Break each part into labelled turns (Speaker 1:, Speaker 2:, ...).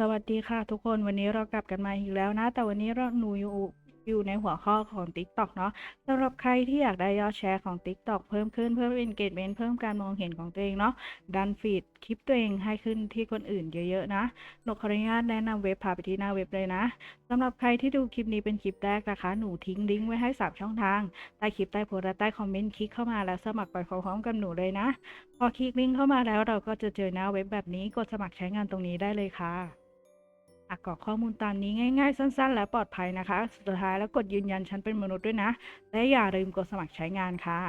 Speaker 1: สวัสดีค่ะทุกคนวันนี้เรากลับกันมาอีกแล้วนะ แต่วันนี้เราหนูอยู่ อยู่ในหัวข้อของ TikTok เนาะสำหรับใครที่อยากได้ยอดแชร์ของ TikTok เพิ่มขึ้นเพิ่ม engagement เพิ่มการมองเห็นของตัวเองเนาะดันฟีดคลิปตัวเองให้ขึ้นที่คนอื่นเยอะๆนะหนูขออนุญาตแนะนำเว็บพาไปที่หน้าเว็บเลยนะสำหรับใครที่ดูคลิปนี้เป็นคลิปแรกนะคะ หนูทิ้งลิงก์ไว้ให้3ช่องทางใต้คลิปใต้โพสต์และใต้คอมเมนต์คลิกเข้ามาแล้วสมัครไปพร้อมๆกับหนูเลยนะ พอคลิกลิงก์เข้ามาแล้วเราก็จะเจอหน้าเว็บแบบนี้กดสมัครใช้งานตรงนี้ได้เลยค่ะ กรอกข้อมูลตามนี้ง่ายๆ สั้น ๆ และปลอดภัยนะคะ สุดท้ายแล้วกดยืนยันฉันเป็นมนุษย์ด้วยนะ และอย่าลืมกดสมัครใช้งานค่ะ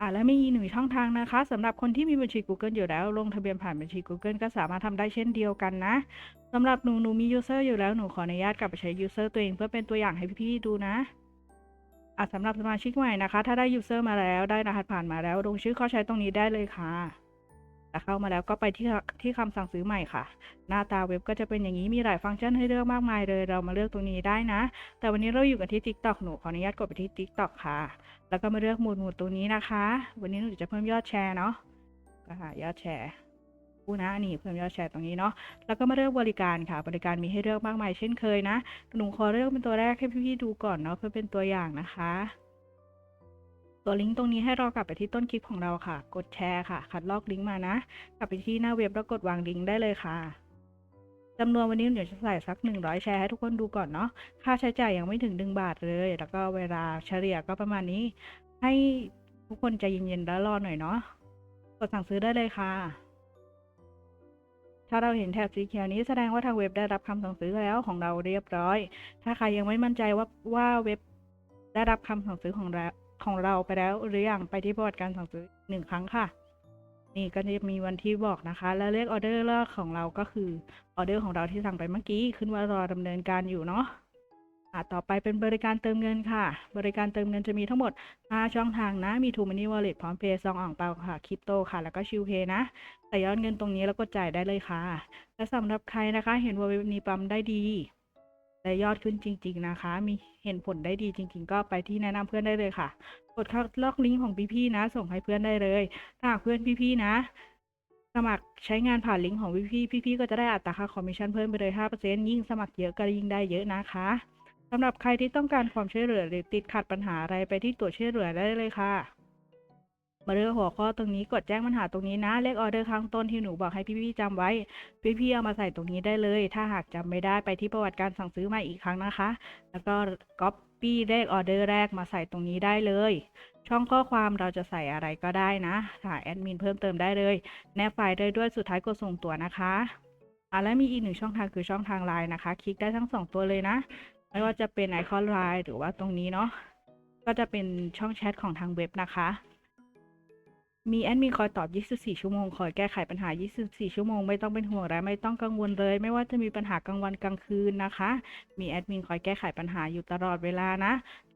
Speaker 1: อะและมีอีกหนึ่งช่องทางนะคะสำหรับคนที่มีบัญชี Google อยู่แล้ว ลงทะเบียนผ่านบัญชี Google ก็สามารถทำได้เช่นเดียวกันนะสำหรับหนูหนูมี user อยู่แล้วหนูขออนุญาตกลับไปใช้ user ตัวเองเพื่อเป็นตัวอย่างให้พี่ๆดูนะอะสำหรับสมาชิกใหม่นะคะ ถ้าได้ user มาแล้วได้รหัสผ่านมาแล้วลงชื่อเข้าใช้ตรงนี้ได้เลยค่ะ แต่เข้ามาแล้วก็ไปที่ที่คำสั่งซื้อใหม่ค่ะ หน้าตาเว็บก็จะเป็นอย่างนี้มีหลายฟังก์ชันให้เลือกมากมายเลย เรามาเลือกตรงนี้ได้นะ แต่วันนี้เราอยู่กันที่ TikTok หนูขออนุญาตกดไปที่ TikTok ค่ะ แล้วก็มาเลือกหมวดหมู่ตรงนี้นะคะ วันนี้หนูจะเพิ่มยอดแชร์เนาะก็หายอดแชร์กูนะนี่เพิ่มยอดแชร์ตรงนี้เนาะแล้วก็มาเลือกบริการค่ะ บริการมีให้เลือกมากมายเช่นเคยนะหนูขอเลือกเป็นตัวแรกให้พี่ๆดูก่อนเนาะเพื่อเป็นตัวอย่างนะคะ ตัวลิงก์ตรงนี้ให้เรากลับไปที่ต้นคลิปของเราค่ะ กดแชร์ค่ะ คัดลอกลิงก์มานะ กลับไปที่หน้าเว็บแล้วกดวางลิงก์ได้เลยค่ะจำนวนวันนี้เดี๋ยวจะใส่สัก 100 แชร์ให้ทุกคนดูก่อนเนาะ ค่าใช้จ่ายยังไม่ถึง 1 บาทเลย แล้วก็เวลาเฉลี่ยก็ประมาณนี้ ให้ทุกคนใจเย็นๆแล้วรอหน่อยเนาะ กดสั่งซื้อได้เลยค่ะ ถ้าเราเห็นแถบสีเขียวนี้แสดงว่าทางเว็บได้รับคำสั่งซื้อแล้วของเราเรียบร้อย ถ้าใครยังไม่มั่นใจว่าว่าเว็บได้รับคำสั่งซื้อของเรา ของเราไปแล้วหรือยังไปที่ประวัติการสั่งซื้อหนึ่งครั้งค่ะ นี่ก็จะมีวันที่บอกนะคะ และเลขออเดอร์แรกของเราก็คือออเดอร์ของเราที่สั่งไปเมื่อกี้ขึ้นว่ารอดำเนินการอยู่เนาะอะต่อไปเป็นบริการเติมเงินค่ะ บริการเติมเงินจะมีทั้งหมด 5 ช่องทางนะ มี True Money Wallet พร้อมเพย์ซองอ่างเปาค่ะ คริปโตค่ะ แล้วก็ชิวเพย์นะใส่ยอดเงินตรงนี้แล้วก็จ่ายได้เลยค่ะ และสำหรับใครนะคะ เห็นว่าเว็บนี้ปั๊มได้ดี และยอดขึ้นจริง ๆ นะคะ มีเห็นผลได้ดีจริง ๆ ก็ไปที่แนะนำเพื่อนได้เลยค่ะ กดคัดลอกลิงก์ของพี่ๆนะ ส่งให้เพื่อนได้เลย ถ้าหากเพื่อนพี่ๆนะ สมัครใช้งานผ่านลิงก์ของพี่ๆพี่ๆก็จะได้อัตราค่าคอมมิชชั่นเพิ่มไปเลย5%ยิ่งสมัครเยอะก็ยิ่งได้เยอะนะคะสำหรับใครที่ต้องการความช่วยเหลือหรือติดขัดปัญหาอะไรไปที่ตัวช่วยเหลือได้เลยค่ะ มาเลือกหัวข้อตรงนี้กดแจ้งปัญหาตรงนี้นะ เลขออเดอร์ข้างต้นที่หนูบอกให้พี่ๆจำไว้ พี่ๆเอามาใส่ตรงนี้ได้เลย ถ้าหากจำไม่ได้ไปที่ประวัติการสั่งซื้อใหม่อีกครั้งนะคะ แล้วก็ก๊อปปี้เลขออเดอร์แรกมาใส่ตรงนี้ได้เลย ช่องข้อความเราจะใส่อะไรก็ได้นะหาแอดมินเพิ่มเติมได้เลย แนบไฟล์ได้ด้วยสุดท้ายกดส่งตัวนะคะอะและมีอีกหนึ่งช่องทางคือช่องทางไลน์นะคะ คลิกได้ทั้งสองตัวเลยนะ ไม่ว่าจะเป็นไอคอนไลน์หรือว่าตรงนี้เนาะก็จะเป็นช่องแชทของทางเว็บนะคะ มีแอดมินคอยตอบ 24 ชั่วโมง คอยแก้ไขปัญหา 24 ชั่วโมง ไม่ต้องเป็นห่วงและไม่ต้องกังวลเลย ไม่ว่าจะมีปัญหากลางวันกลางคืนนะคะ มีแอดมินคอยแก้ไขปัญหาอยู่ตลอดเวลานะ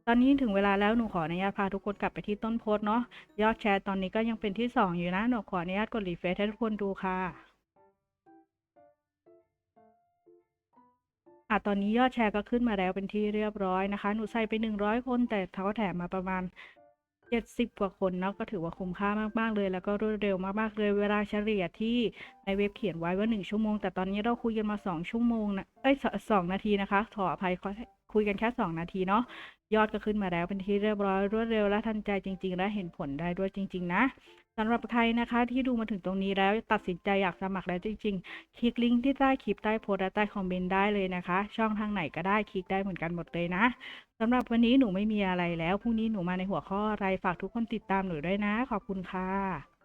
Speaker 1: ตอนนี้ถึงเวลาแล้วหนูขออนุญาตพาทุกคนกลับไปที่ต้นโพสเนาะ ยอดแชร์ตอนนี้ก็ยังเป็นที่ 2 อยู่นะ หนูขออนุญาตกดรีเฟรชให้ทุกคนดูค่ะอะตอนนี้ยอดแชร์ก็ขึ้นมาแล้วเป็นที่เรียบร้อยนะคะ หนูใส่ไป 100 คนแต่เขาแถมมาประมาณ 70 กว่าคนเนาะก็ถือว่าคุ้มค่ามากๆเลย แล้วก็รวดเร็วมากๆเลยเวลาเฉลี่ยที่ในเว็บเขียนไว้ว่า 1 ชั่วโมง แต่ตอนนี้เราคุยกันมา 2 ชั่วโมงนะเอ้ยสองนาทีนะคะขออภัยคุยกันแค่ 2 นาทีเนาะยอดก็ขึ้นมาแล้วเป็นที่เรียบร้อยรวดเร็วและทันใจจริง ๆ และเห็นผลได้ด้วยจริง ๆ นะ สำหรับใครนะคะที่ดูมาถึงตรงนี้แล้วตัดสินใจอยากสมัครแล้วจริงๆ คลิกลิงก์ที่ใต้คลิปใต้โพสต์และใต้คอมเมนต์ได้เลยนะคะ ช่องทางไหนก็ได้คลิกได้เหมือนกันหมดเลยนะสำหรับวันนี้หนูไม่มีอะไรแล้วพรุ่งนี้หนูมาในหัวข้ออะไรฝากทุกคนติดตามหนูด้วยนะ ขอบคุณค่ะ